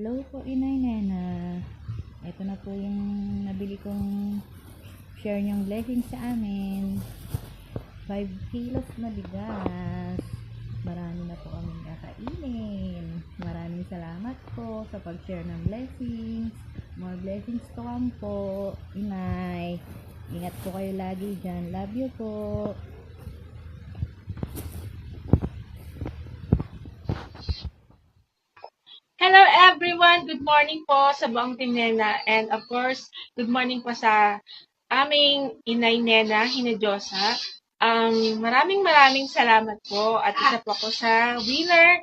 Hello po, Inay Nena. Ito na po yung nabili kong share niyong blessing sa amin. 5 kilos na bigas. Marami na po kaming kakainin. Maraming salamat po sa pag-share ng blessings. More blessings to come po, Inay. Ingat po kayo lagi dyan. Love you po. Hello everyone! Good morning po sa buong Team Nena. And of course, good morning po sa aming inay Nena, Hinedyosa. Um, maraming maraming salamat po at isa po ako sa winner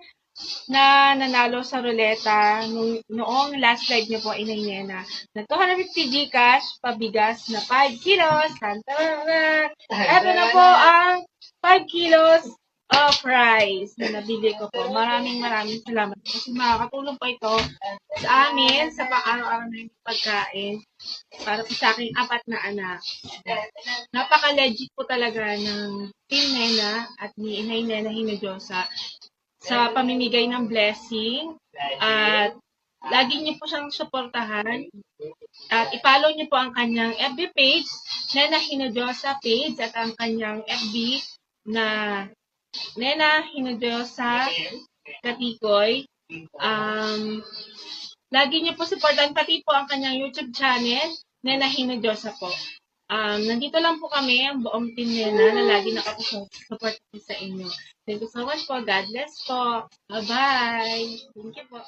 na nanalo sa ruleta nung, noong last live niyo po, Inay Nena. Na 250 Gcash, pabigas na 5 kilos. Tantanan! Ito na po ang 5 kilos of rice na nabili ko po. Maraming maraming salamat kasi makakatulong po ito sa amin sa pang-araw-araw na pagkain para po sa aking apat na anak. Napaka-legit po talaga ng Team Nena at ni Inay Nena Hinodyosa sa pamimigay ng blessing at lagi niyo po siyang suportahan at i-follow niyo po ang kanyang FB page, Nena Hinodyosa page at ang kanyang FB na Nena Hinodyosa Katikoy. Um, lagi niyo po supportan pati po ang kanyang YouTube channel, Nena Hinodyosa po. Um, nandito lang po kami, ang buong team Nena, na lagi nakapag-support po sa inyo. Thank you so much po. God bless po. Bye-bye. Thank you po.